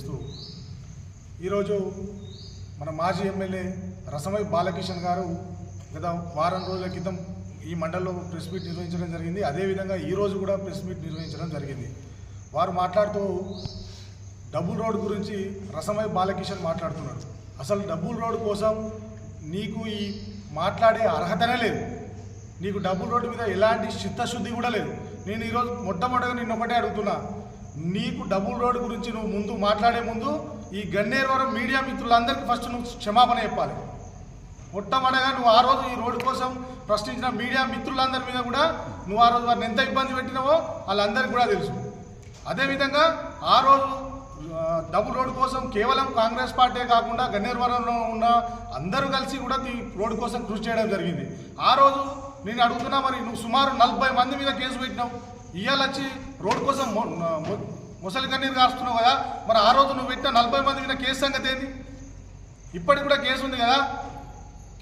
ఇస్తూ ఈరోజు మన మాజీ ఎమ్మెల్యే రసమై బాలకిషన్ గారు గత వారం రోజుల క్రితం ఈ మండలంలో ప్రెస్ మీట్ నిర్వహించడం జరిగింది. అదేవిధంగా ఈరోజు కూడా ప్రెస్ మీట్ నిర్వహించడం జరిగింది. వారు మాట్లాడుతూ డబుల్ రోడ్ గురించి రసమై బాలకిషన్ మాట్లాడుతున్నాడు. అసలు డబుల్ రోడ్ కోసం నీకు ఈ మాట్లాడే అర్హతనే లేదు. నీకు డబుల్ రోడ్డు మీద ఎలాంటి చిత్తశుద్ధి కూడా లేదు. నేను ఈరోజు మొట్టమొదటిగా నిన్న ఒకటే అడుగుతున్నా. నీకు డబుల్ రోడ్ గురించి నువ్వు ముందు మాట్లాడే ముందు ఈ గన్నేరువరం మీడియా మిత్రులందరికీ ఫస్ట్ నువ్వు క్షమాపణ చెప్పాలి. మొట్టమొదటిగా నువ్వు ఆ రోజు ఈ రోడ్డు కోసం ప్రశ్నించిన మీడియా మిత్రులందరి మీద కూడా నువ్వు ఆ రోజు వారిని ఎంత ఇబ్బంది పెట్టినావో వాళ్ళందరికీ కూడా తెలుసు. అదేవిధంగా ఆ రోజు డబుల్ రోడ్డు కోసం కేవలం కాంగ్రెస్ పార్టీ కాకుండా గన్నేరువరంలో ఉన్న అందరూ కలిసి కూడా ఈ రోడ్డు కోసం కృషి చేయడం జరిగింది. ఆ రోజు నేను అడుగుతున్నా మరి నువ్వు సుమారు నలభై మంది మీద కేసు పెట్టినావు. ఇవాళ వచ్చి రోడ్డు కోసం ముసలి కన్నీరు కాస్తున్నావు కదా మరి ఆ రోజు నువ్వు పెట్టిన నలభై మంది మీద కేసు సంగతి ఏంది? ఇప్పటికి కూడా కేసు ఉంది కదా.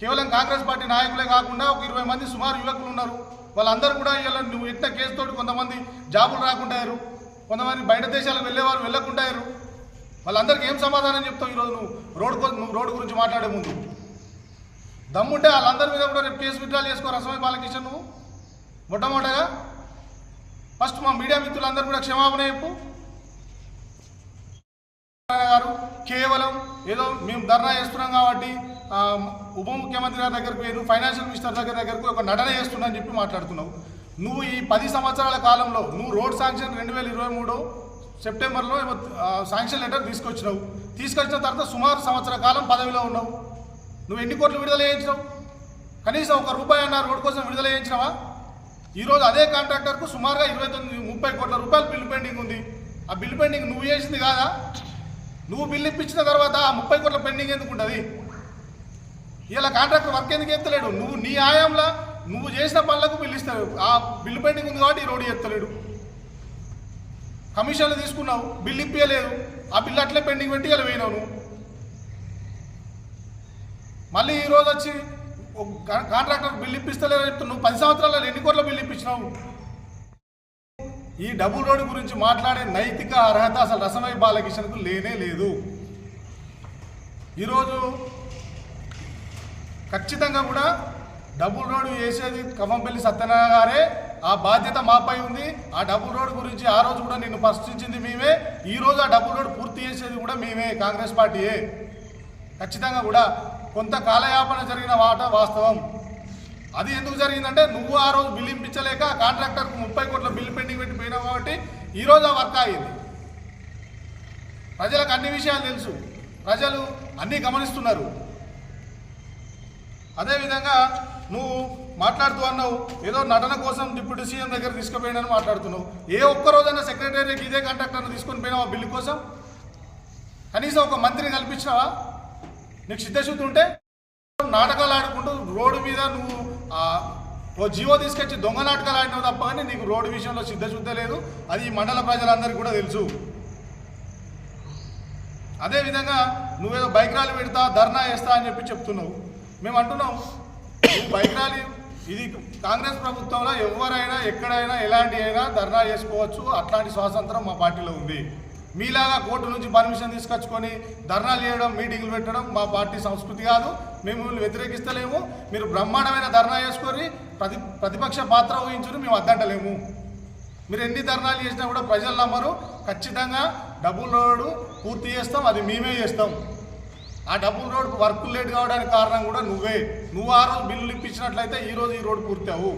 కేవలం కాంగ్రెస్ పార్టీ నాయకులే కాకుండా ఒక ఇరవై మంది సుమారు యువకులు ఉన్నారు. వాళ్ళందరూ కూడా ఇలా నువ్వు ఎట్టిన కేసుతోటి కొంతమంది జాబులు రాకుండా కొంతమంది బయట దేశాలకు వెళ్ళేవారు వెళ్ళకుండా వాళ్ళందరికీ ఏం సమాధానం చెప్తావు ఈరోజు నువ్వు? రోడ్డు కోసం నువ్వు రోడ్డు గురించి మాట్లాడే ముందు. దమ్ముంటే వాళ్ళందరి మీద కూడా రేపు కేసు విత్డ్రా చేసుకో రసమై బాలకిషన్ నువ్వు. మొట్టమొదటగా ఫస్ట్ మా మీడియా మిత్రులందరూ కూడా క్షమాపణ చెప్పు. గారు కేవలం ఏదో మేము ధర్నా చేస్తున్నాం కాబట్టి ఉప ముఖ్యమంత్రి గారి దగ్గరకు పోయి ఫైనాన్షియల్ మినిస్టర్ దగ్గర దగ్గరకు ఒక నటన చేస్తున్నా అని చెప్పి మాట్లాడుతున్నావు. నువ్వు ఈ పది సంవత్సరాల కాలంలో నువ్వు రోడ్ శాంక్షన్ రెండు వేల ఇరవై మూడు సెప్టెంబర్లో శాంక్షన్ లెటర్ తీసుకొచ్చినావు. తీసుకొచ్చిన తర్వాత సుమారు సంవత్సర కాలం పదవిలో ఉన్నావు. నువ్వు ఎన్ని కోట్లు విడుదల చేయించినావు? కనీసం ఒక రూపాయి అన్న రోడ్డు కోసం విడుదల చేయించినావా? ఈరోజు అదే కాంట్రాక్టర్కు సుమారుగా ఇరవై తొమ్మిది ముప్పై కోట్ల రూపాయలు బిల్లు పెండింగ్ ఉంది. ఆ బిల్లు పెండింగ్ నువ్వు చేసింది కాదా? నువ్వు బిల్లు ఇప్పించిన తర్వాత ఆ ముప్పై కోట్ల పెండింగ్ ఎందుకు ఉంటుంది? ఇలా కాంట్రాక్టర్ వర్క్ ఎందుకు ఎత్తలేడు నువ్వు నీ ఆయాంలో నువ్వు చేసిన పనులకు బిల్లు ఇస్తావు ఆ బిల్లు పెండింగ్ ఉంది కాబట్టి ఈ రోడ్డు ఎత్తలేడు కమిషన్లు తీసుకున్నావు బిల్లు ఇప్పించలేదు ఆ బిల్లు అట్లే పెండింగ్ పెట్టి ఇలా పోయినావు నువ్వు. మళ్ళీ ఈరోజు వచ్చి కాంట్రాక్టర్ బిల్లు ఇప్పిస్తలేదని చెప్తున్నావు. నువ్వు పది సంవత్సరాలలో ఎన్ని కోట్ల బిల్లు ఇప్పించినావు? ఈ డబుల్ రోడ్డు గురించి మాట్లాడే నైతిక అర్హత అసలు రసమై బాలకిషన్కు లేనే లేదు. ఈరోజు ఖచ్చితంగా కూడా డబుల్ రోడ్డు వేసేది కమ్మంపల్లి సత్యనారాయణ గారే. ఆ బాధ్యత మాపై ఉంది. ఆ డబుల్ రోడ్ గురించి ఆ రోజు కూడా నిన్ను ప్రశ్నించింది మేమే. ఈ రోజు ఆ డబుల్ రోడ్ పూర్తి చేసేది కూడా మేమే కాంగ్రెస్ పార్టీయే. ఖచ్చితంగా కూడా కొంత కాలయాపన జరిగిన వాట వాస్తవం. అది ఎందుకు జరిగిందంటే నువ్వు ఆ రోజు బిల్లు ఇప్పించలేక కాంట్రాక్టర్కు ముప్పై కోట్ల బిల్లు పెండింగ్ పెట్టి పోయినావు కాబట్టి ఈ రోజు ఆ వర్క్ అయ్యింది ప్రజలకు అన్ని విషయాలు తెలుసు. ప్రజలు అన్నీ గమనిస్తున్నారు. అదేవిధంగా నువ్వు మాట్లాడుతూ అన్నావు ఏదో నటన కోసం డిప్యూటీ సీఎం దగ్గర తీసుకుపోయినని మాట్లాడుతున్నావు. ఏ ఒక్క రోజైనా సెక్రటరీ ఇదే కాంట్రాక్టర్ని తీసుకొని పోయినావా బిల్లు కోసం? కనీసం ఒక మంత్రిని కల్పించినావా? నీకు సిద్ధశుద్ధి ఉంటే నాటకాలు ఆడుకుంటూ రోడ్డు మీద నువ్వు ఓ జీవో తీసుకొచ్చి దొంగ నాటకాలు ఆడినావు తప్ప కానీ నీకు రోడ్డు విషయంలో సిద్ధశుద్ధి లేదు. అది ఈ మండల ప్రజలందరికీ కూడా తెలుసు. అదేవిధంగా నువ్వేదో బైక్ ర్యాలీ పెడతా ధర్నా వేస్తా అని చెప్పి చెప్తున్నావు. మేము అంటున్నాం బైక్ ర్యాలీ ఇది కాంగ్రెస్ ప్రభుత్వంలో ఎవరైనా ఎక్కడైనా ఎలాంటి అయినా ధర్నా చేసుకోవచ్చు. అట్లాంటి స్వాతంత్రం మా పార్టీలో ఉంది. మీలాగా కోర్టు నుంచి పర్మిషన్ తీసుకొచ్చుకొని ధర్నాలు చేయడం మీటింగ్లు పెట్టడం మా పార్టీ సంస్కృతి కాదు. మేము మిమ్మల్ని వ్యతిరేకిస్తలేము. మీరు బ్రహ్మాండమైన ధర్నా చేసుకొని ప్రతి ప్రతిపక్ష పాత్ర వహించుని మేము అద్దంటలేము. మీరు ఎన్ని ధర్నాలు చేసినా కూడా ప్రజలు నమ్మరు. ఖచ్చితంగా డబుల్ రోడ్ పూర్తి చేస్తాం అది మేమే చేస్తాం. ఆ డబుల్ రోడ్ వర్క్ లేట్ కావడానికి కారణం కూడా నువ్వే. నువ్వు ఆ రోజు బిల్లులు ఇప్పించినట్లయితే ఈ రోజు ఈ రోడ్డు పూర్తి అవు